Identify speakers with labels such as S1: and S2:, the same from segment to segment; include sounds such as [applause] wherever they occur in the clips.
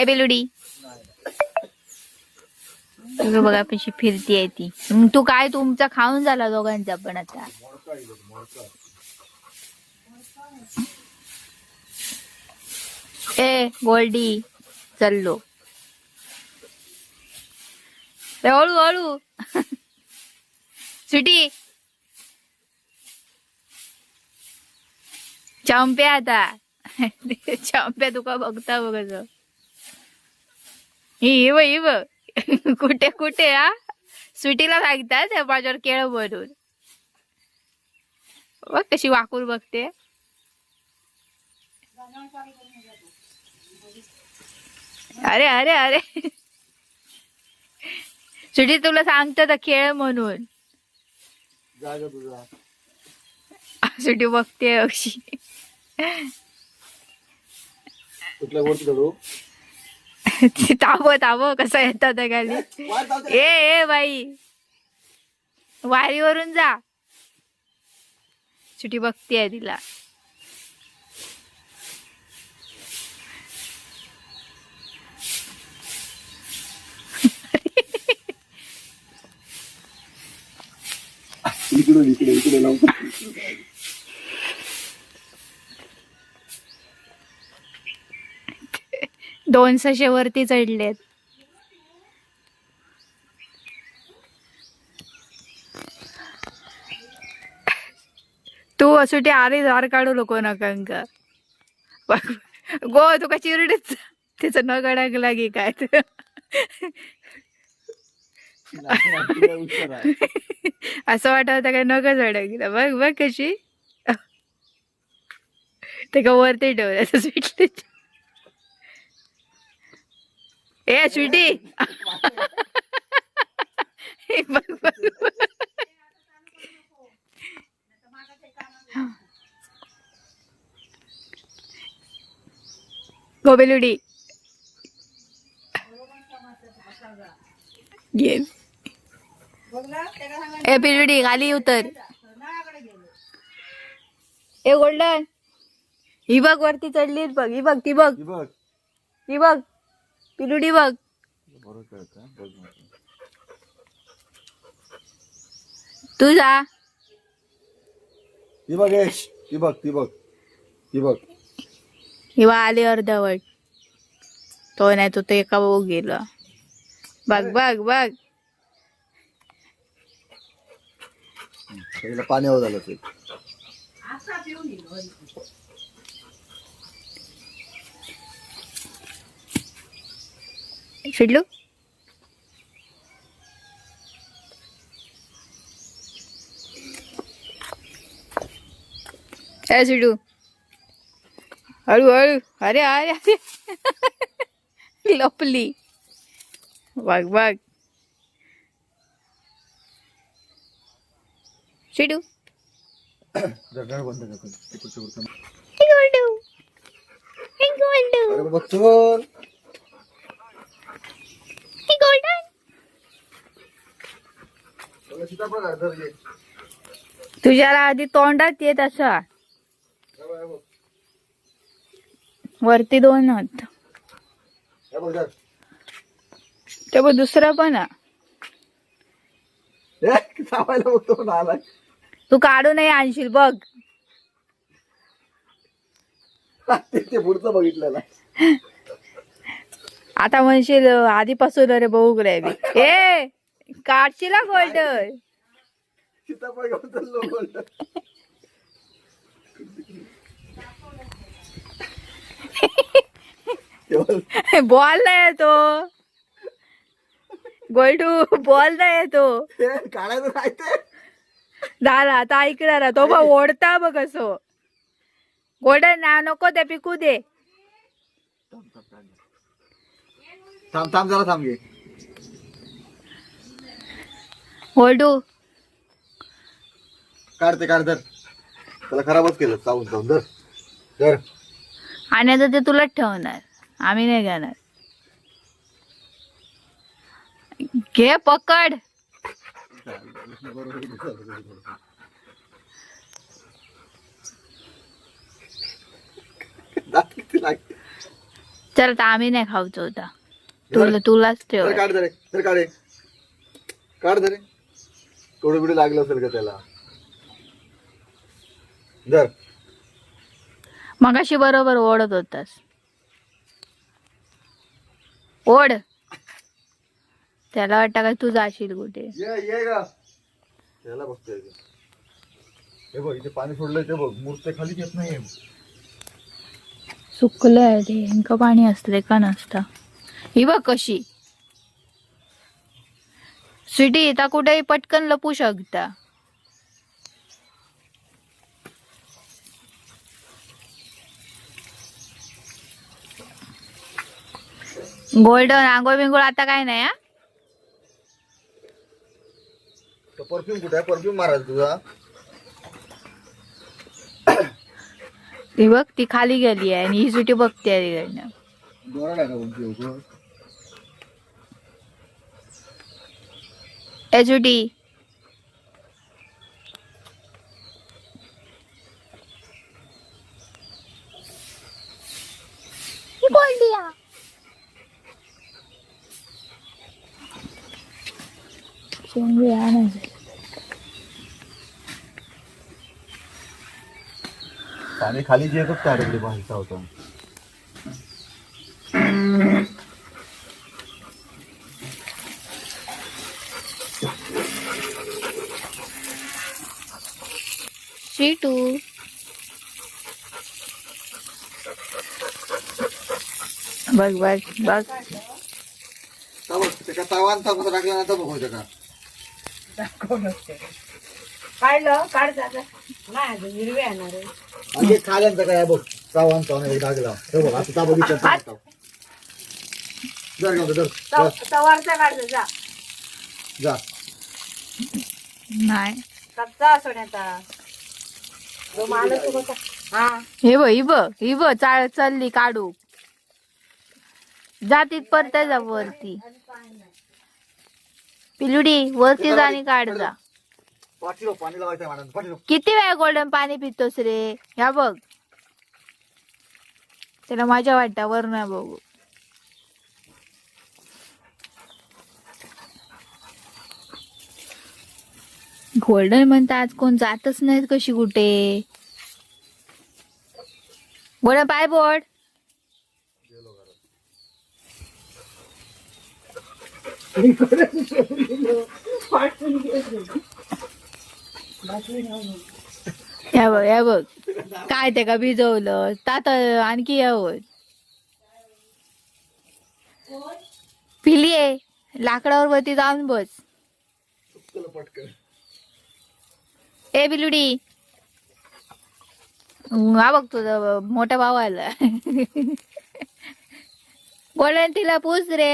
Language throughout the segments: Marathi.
S1: ए बेलुडी. बघा आपण फिरती आहे ती. मग तू काय तुमचा खाऊन झाला दोघांचा पण आता. ए गोल्डी चाललो. हळू हळू. सुटी चंप्या आता. [laughs] चंप्या तुका बघता बघ इव इव. [laughs] कुठे कुठे हा? सुटीला सांगतात माझ्यावर केळ बनून बघ कशी वाकून बघते. अरे अरे अरे. [laughs] सुटी तुला सांगतात खेळ म्हणून. सुटी बघते अशी ताव ताव कसा येतात खाली. ए ए बाई. वारीवरून जा. सुटी बघतीये तिला.
S2: इकडून इकडे इकडे
S1: दोन सशे वरती चढलेत. तू सुटी आरे दार काढू नको नका गो तुका चिरडीच तिचं न गडाक लागी काय असं वाटत काय नकच चढकलं बघ बघ कशी. ते वरती वरती ठेवलं स्वीटली ए स्वीटी. गोबेलुडी. ए पिलुडी खाली उतर. ए गोल्डन. ही बघ वरती चढलीत बघ ही बघ ती बघ.
S2: ही बघ.
S1: ही बघ. पिलुडी बघ. तू जा.
S2: ही बघ यश. ती बघ ती बघ. ती बघ.
S1: हिवा आली अर्धवट. तो नाही तो तो एका बघू गेला. बघ बघ बघ.
S2: पाण्यावर झालं ते.
S1: शिडलू काय शिडू हळू हळू. अरे अरे अरे. [laughs] लपली. बघ शिडू
S2: जगाड बंद कर पण. ते पुढचं वरचं.
S1: हे गोल्डू हे गोल्डू
S2: अरे बाबा चल
S1: हे गोल्डन
S2: सगळं सीताफळ आहे, धर ये.
S1: तुझ्याला आधी तोंडात येत असा. वरती दोन. ते बघ दुसरा पण तू काढू नाही आणशील बघ.
S2: ते पुढचं बघितलेलं
S1: आता म्हणशील आधीपासून अरे बघू ग्रेव्ही ए! काढशील गोल्डन
S2: सीताफळ घेऊन चाललो बघ, [laughs]
S1: बॉल नाही येतो गोल्डू बॉल नाही येतो
S2: काढायचं नाही ते.
S1: झाला आता ऐकणार तो बघ ओढता बघ असो. गोल्डन ना नको ते पिकू दे.
S2: थांब थांब जरा थांब घे.
S1: गोल्डू
S2: काढते काढ धर त्याला खराबच केलं चावून चावून. धर धर.
S1: आणि आता ते तुलाच ठेवणार. आम्ही नाही घेणार. घे पकड.
S2: दात किती लागते
S1: चल आता आम्ही नाही खाऊचो होता. तुला तुलाच ठेव
S2: काढ तर काढे. काढ दरे थोडं बिडे लागलं असेल का त्याला? धर.
S1: मगाशी बरोबर ओढत होतास. ओढ. त्याला वाटतं काय तू जाशील कुठे?
S2: ये ये ग. त्याला बघतोय ग. हे बघ इथे पाणी सोडलंय ते बघ. मूर्ती खाली येत नाही
S1: सुकलंय ते. इंक पाणी असते का नसतं? ही बघ कशी. स्वीटी इथं कुठेही पटकन लपू शकता. गोल्डन आंघोळ बिंगोळ आता काय नाही हा?
S2: परफ्यूम कुठे आहे? परफ्यूम मारायचा तुझा.
S1: ती बघ ती खाली गेली आहे आणि ही सुटी बघते तिकडनं.
S2: दोरा टाका कोणती? उगं.
S1: ए सुटी ही बोलली हा. शेंगू आणायचं.
S2: पाणी खाली जे येतात त्याकडे पाहायचा होता
S3: काढलं काढ दादा. नाही अजून हिरवे येणार आहे.
S2: आणि एक खाल्यांचा काय बघ तावान तावान एक लागला हे बघ आता ताबा विचार जर घेऊन जर
S3: तवारचा काढ जा.
S2: जा.
S1: नाही.
S3: कच्चा सोन्याचा. हा
S1: हे बघ ही बघ ही बघ चाळ चालली काढू. जातीत परत जा वरती. पिलुडी वरती जा आणि काढ जा. किती वेळा गोल्डन पाणी पितोस रे? ह्या बघ. त्याला माझ्या वाटतं वर नाही बघू. गोल्डन म्हणता आज कोण जातच नाहीत कशी कुठे. बोला पाय बोर्ड या बघ या बघ. काय ते का भिजवलं? तात आणखी या पिलीये लाकडावर वरती जाऊन बस.
S2: पटकन
S1: ए बिलुडी. हा बघ तुझा मोठा भाव आला गोळ्यान तिला पूस रे.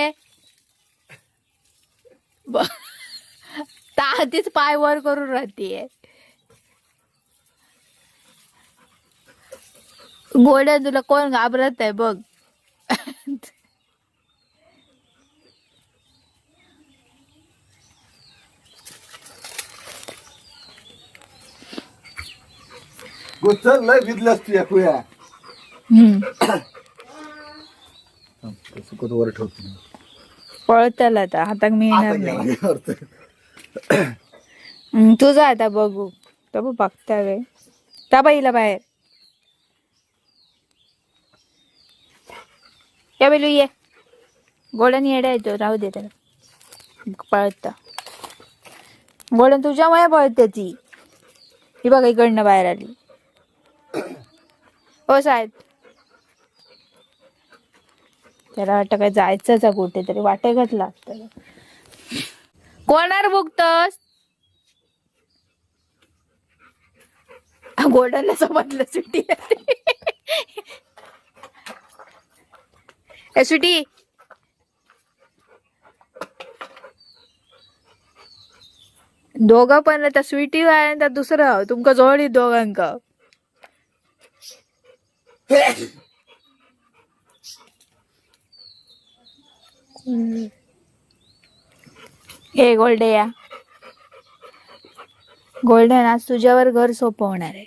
S1: तीच पाय वर करून राहतीये. गोड्या तुला कोण घाबरत आहे बघ.
S2: गो चल लय भिजलास तू या खुया.
S1: हम्म.
S2: सुकत वर ठेवतो
S1: पळताल आता हाताक मी
S2: आता
S1: येणार
S2: गेला
S1: नाही. हम्म, तुझं आता बघू. तर बघ बघता वे त्या बाईला बाहेर. या बेलू ये. गोळ्यान येड्या येतो राहू दे त्याला. पळता गोळ्यान तुझ्यामुळे पळते ती. ही बघा इकडनं बाहेर आली. हो साहेब. त्याला वाटतं काय जायचंच आहे कुठे तरी वाटे घातला कोणार बुकतस गोल्डन समजलं सुटी ए सुटी दोघं पण त्या स्वीटी आहे त्या दुसरं तुमका जोडी दोघांक हे गोल्डे या गोल्डन आज तुझ्यावर घर सोपवणार आहे.